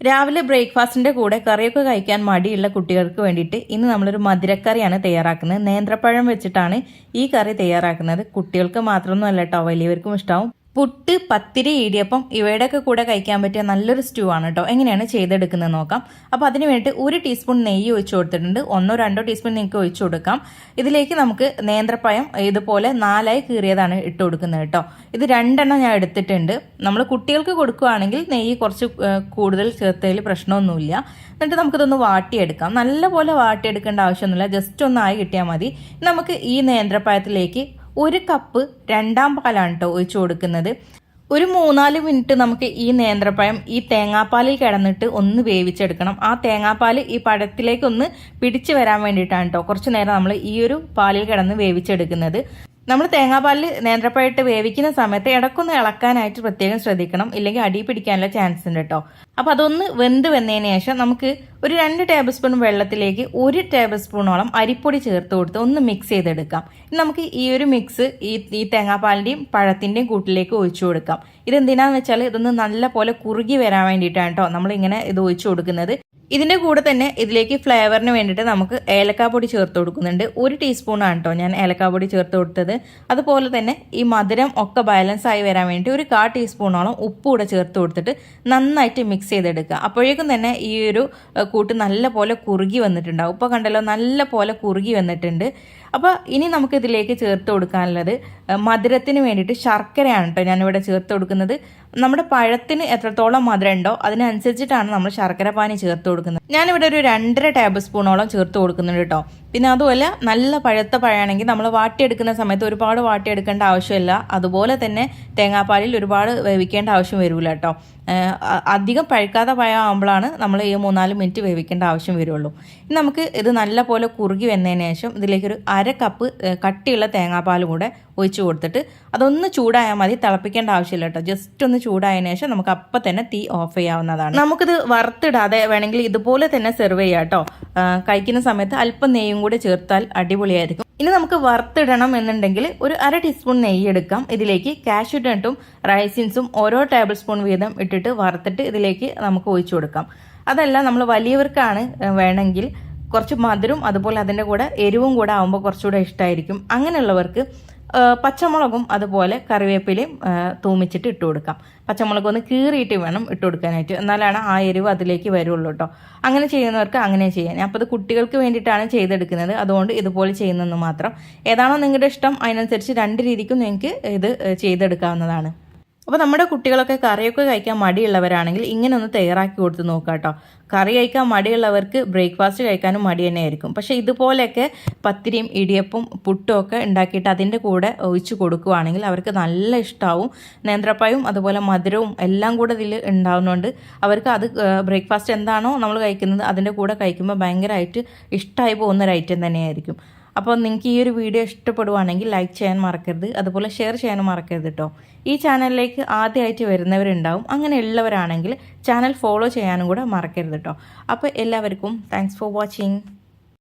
രാവിലെ ബ്രേക്ക്ഫാസ്റ്റിന്റെ കൂടെ കറിയൊക്കെ കഴിക്കാൻ മടിയുള്ള കുട്ടികൾക്ക് വേണ്ടിയിട്ട് ഇന്ന് നമ്മളൊരു മധുരക്കറിയാണ് തയ്യാറാക്കുന്നത്. നേന്ത്രപ്പഴം വെച്ചിട്ടാണ് ഈ കറി തയ്യാറാക്കുന്നത്. കുട്ടികൾക്ക് മാത്രമൊന്നുമല്ല കേട്ടോ വലിയവർക്കും ഇഷ്ടമാവും പുട്ട് പത്തിരി ഇടിയപ്പം ഇവയുടെയൊക്കെ കൂടെ കഴിക്കാൻ പറ്റിയ നല്ലൊരു സ്റ്റൂ ആണ് കേട്ടോ എങ്ങനെയാണ് ചെയ്തെടുക്കുന്നത് നോക്കാം. അപ്പോൾ അതിന് വേണ്ടി ഒരു ടീസ്പൂൺ നെയ്യ് ഒഴിച്ചു കൊടുത്തിട്ടുണ്ട്. ഒന്നോ രണ്ടോ ടീസ്പൂൺ നിങ്ങൾക്ക് ഒഴിച്ചു കൊടുക്കാം. ഇതിലേക്ക് നമുക്ക് നേന്ത്രപ്പഴം ഇതുപോലെ നാലായി കീറിയതാണ് ഇട്ട് കൊടുക്കുന്നത് കേട്ടോ ഇത് രണ്ടെണ്ണം ഞാൻ എടുത്തിട്ടുണ്ട്. നമ്മൾ കുട്ടികൾക്ക് കൊടുക്കുകയാണെങ്കിൽ നെയ്യ് കുറച്ച് കൂടുതൽ ചേർത്തതിൽ പ്രശ്നമൊന്നുമില്ല. എന്നിട്ട് നമുക്കിതൊന്ന് വാട്ടിയെടുക്കാം. നല്ലപോലെ വാട്ടിയെടുക്കേണ്ട ആവശ്യമൊന്നുമില്ല. ജസ്റ്റ് ഒന്ന് ആയി കിട്ടിയാൽ മതി. നമുക്ക് ഈ നേന്ത്രപ്പഴത്തിലേക്ക് ഒരു കപ്പ് രണ്ടാം പാലാണ് കേട്ടോ ഒഴിച്ചു കൊടുക്കുന്നത്. ഒരു മൂന്നാൽ മിനിറ്റ് നമുക്ക് ഈ നേന്ത്രപ്പഴം ഈ തേങ്ങാപ്പാലിൽ കിടന്നിട്ട് ഒന്ന് വേവിച്ചെടുക്കണം. ആ തേങ്ങാപ്പാൽ ഈ പഴത്തിലേക്ക് ഒന്ന് പിടിച്ചു വരാൻ വേണ്ടിയിട്ടാണ് കേട്ടോ കുറച്ച് നേരം നമ്മൾ ഈ ഒരു പാലിൽ കിടന്ന് വേവിച്ചെടുക്കുന്നത്. നമ്മൾ തേങ്ങാപ്പാലിൽ നേന്ത്രപ്പായിട്ട് വേവിക്കുന്ന സമയത്ത് ഇടക്കൊന്ന് ഇളക്കാനായിട്ട് പ്രത്യേകം ശ്രദ്ധിക്കണം. ഇല്ലെങ്കിൽ അടി പിടിക്കാനുള്ള ചാൻസ് ഉണ്ട് കേട്ടോ അപ്പോൾ അതൊന്ന് വെന്ത് വന്നതിന് ശേഷം നമുക്ക് ഒരു രണ്ട് ടേബിൾ സ്പൂൺ വെള്ളത്തിലേക്ക് ഒരു ടേബിൾ സ്പൂണോളം അരിപ്പൊടി ചേർത്ത് കൊടുത്ത് ഒന്ന് മിക്സ് ചെയ്തെടുക്കാം. ഇനി നമുക്ക് ഈ ഒരു മിക്സ് ഈ ഈ തേങ്ങാപ്പാലിന്റെയും പഴത്തിന്റെയും കൂട്ടിലേക്ക് ഒഴിച്ചു കൊടുക്കാം. ഇതെന്തിനാന്ന് വെച്ചാൽ ഇതൊന്ന് നല്ല പോലെ കുറുകി വരാൻ വേണ്ടിയിട്ടാണ് കേട്ടോ നമ്മളിങ്ങനെ ഇത് ഒഴിച്ചു കൊടുക്കുന്നത്. ഇതിന്റെ കൂടെ തന്നെ ഇതിലേക്ക് ഫ്ലേവറിന് വേണ്ടിയിട്ട് നമുക്ക് ഏലക്കാപ്പൊടി ചേർത്ത് കൊടുക്കുന്നുണ്ട്. ഒരു ടീസ്പൂണാണ് കേട്ടോ ഞാൻ ഏലക്കാപ്പൊടി ചേർത്ത് കൊടുത്തത്. അതുപോലെ തന്നെ ഈ മധുരം ഒക്കെ ബാലൻസ് ആയി വരാൻ വേണ്ടി ഒരു കാ ടീസ്പൂണോളം ഉപ്പ് കൂടെ ചേർത്ത് കൊടുത്തിട്ട് നന്നായിട്ട് മിക്സ് ചെയ്തെടുക്കുക. അപ്പോഴേക്കും തന്നെ ഈ ഒരു കൂട്ട് നല്ല പോലെ കുറുകി വന്നിട്ടുണ്ടാവും. ഇപ്പോൾ കണ്ടല്ലോ നല്ല പോലെ കുറുകി വന്നിട്ടുണ്ട്. അപ്പോൾ ഇനി നമുക്ക് ഇതിലേക്ക് ചേർത്ത് കൊടുക്കാനുള്ളത് മധുരത്തിന് വേണ്ടിയിട്ട് ശർക്കരയാണ് കേട്ടോ ഞാനിവിടെ ചേർത്ത് കൊടുക്കുന്നത്. നമ്മുടെ പഴത്തിന് എത്രത്തോളം മധുരം ഉണ്ടോ അതിനനുസരിച്ചിട്ടാണ് നമ്മൾ ശർക്കര പാനി ചേർത്ത് ഞാനിവിടെ ഒരു രണ്ടര ടേബിൾ സ്പൂണോളം ചേർത്ത് കൊടുക്കുന്നുണ്ട് കേട്ടോ പിന്നെ അതുപോലെ നല്ല പഴുത്ത പഴമാണെങ്കിൽ നമ്മൾ വാട്ടിയെടുക്കുന്ന സമയത്ത് ഒരുപാട് വാട്ടിയെടുക്കേണ്ട ആവശ്യമില്ല. അതുപോലെ തന്നെ തേങ്ങാപ്പാലിൽ ഒരുപാട് വേവിക്കേണ്ട ആവശ്യം വരില്ല കേട്ടോ. അധികം പഴുക്കാതെ പഴമാകുമ്പോഴാണ് നമ്മൾ ഈ മൂന്നാൽ മിനിറ്റ് വേവിക്കേണ്ട ആവശ്യം വരുള്ളൂ. ഇനി നമുക്ക് ഇത് നല്ല പോലെ കുറുകി വന്നതിന് ശേഷം ഇതിലേക്കൊരു അര കപ്പ് കട്ടിയുള്ള തേങ്ങാപ്പാൽ കൂടെ ഒഴിച്ച് കൊടുത്തിട്ട് അതൊന്ന് ചൂടായാൽ മതി. തിളപ്പിക്കേണ്ട ആവശ്യമില്ല കേട്ടോ. ജസ്റ്റ് ഒന്ന് ചൂടായതിനു ശേഷം നമുക്ക് അപ്പം തന്നെ തീ ഓഫ് ചെയ്യാവുന്നതാണ്. നമുക്കിത് വറുത്തിടാതെ വേണമെങ്കിൽ ഇതുപോലെ തന്നെ സെർവ് ചെയ്യാം കേട്ടോ. കഴിക്കുന്ന സമയത്ത് അല്പം നെയ്യും കൂടി ചേർത്താൽ അടിപൊളിയായിരിക്കും. ഇനി നമുക്ക് വറുത്തിടണം എന്നുണ്ടെങ്കിൽ ഒരു അര ടീസ്പൂൺ നെയ്യ് എടുക്കാം. ഇതിലേക്ക് കാഷ്യൂ നട്ടും റൈസിൻസും ഓരോ ടേബിൾ സ്പൂൺ വീതം ഇട്ടിട്ട് വറുത്തിട്ട് ഇതിലേക്ക് നമുക്ക് ഒഴിച്ചു കൊടുക്കാം. അതല്ല നമ്മൾ വലിയവർക്കാണ് വേണമെങ്കിൽ കുറച്ച് മധുരം അതുപോലെ അതിന്റെ കൂടെ എരിവും കൂടെ ആകുമ്പോൾ കുറച്ചുകൂടെ ഇഷ്ടമായിരിക്കും അങ്ങനെയുള്ളവർക്ക് പച്ചമുളകും അതുപോലെ കറിവേപ്പിലയും തൂമിച്ചിട്ട് ഇട്ട് കൊടുക്കാം. പച്ചമുളക് ഒന്ന് കീറിയിട്ട് വേണം ഇട്ട് കൊടുക്കാനായിട്ട്. എന്നാലാണ് ആ എരിവ് അതിലേക്ക് വരുള്ളൂ കേട്ടോ അങ്ങനെ ചെയ്യുന്നവർക്ക് അങ്ങനെ ചെയ്യാം. ഞാൻ അപ്പോൾ അത് കുട്ടികൾക്ക് വേണ്ടിയിട്ടാണ് ചെയ്തെടുക്കുന്നത്. അതുകൊണ്ട് ഇതുപോലെ ചെയ്യുന്നെന്ന് മാത്രം. ഏതാണോ നിങ്ങളുടെ ഇഷ്ടം അതിനനുസരിച്ച് രണ്ട് രീതിക്കും നിങ്ങൾക്ക് ഇത് ചെയ്തെടുക്കാവുന്നതാണ്. അപ്പോൾ നമ്മുടെ കുട്ടികളൊക്കെ കറിയൊക്കെ കഴിക്കാൻ മടിയുള്ളവരാണെങ്കിൽ ഇങ്ങനെ ഒന്ന് തയ്യാറാക്കി കൊടുത്ത് നോക്കുക കേട്ടോ കറി കഴിക്കാൻ മടിയുള്ളവർക്ക് ബ്രേക്ക്ഫാസ്റ്റ് കഴിക്കാനും മടി തന്നെയായിരിക്കും. പക്ഷേ ഇതുപോലെയൊക്കെ പത്തിരിയും ഇടിയപ്പും പുട്ടും ഒക്കെ ഉണ്ടാക്കിയിട്ട് അതിന്റെ കൂടെ ഒഴിച്ച് കൊടുക്കുകയാണെങ്കിൽ അവർക്ക് നല്ല ഇഷ്ടമാവും നേന്ത്രപ്പായും അതുപോലെ മധുരവും എല്ലാം കൂടെ ഇതിൽ ഉണ്ടാവുന്നതുകൊണ്ട് അവർക്ക് അത് ബ്രേക്ക്ഫാസ്റ്റ് എന്താണോ നമ്മൾ കഴിക്കുന്നത് അതിന്റെ കൂടെ കഴിക്കുമ്പോൾ ഭയങ്കരമായിട്ട് ഇഷ്ടമായി പോകുന്ന ഒരു ഐറ്റം തന്നെയായിരിക്കും. അപ്പോൾ നിങ്ങൾക്ക് ഈ ഒരു വീഡിയോ ഇഷ്ടപ്പെടുവാണെങ്കിൽ ലൈക്ക് ചെയ്യാൻ മറക്കരുത്. അതുപോലെ ഷെയർ ചെയ്യാനും മറക്കരുത് കേട്ടോ ഈ ചാനലിലേക്ക് ആദ്യമായിട്ട് വരുന്നവരുണ്ടാവും. അങ്ങനെ ഉള്ളവരാണെങ്കിൽ ചാനൽ ഫോളോ ചെയ്യാനും കൂടെ മറക്കരുത് കേട്ടോ അപ്പോൾ എല്ലാവർക്കും താങ്ക്സ് ഫോർ വാച്ചിങ്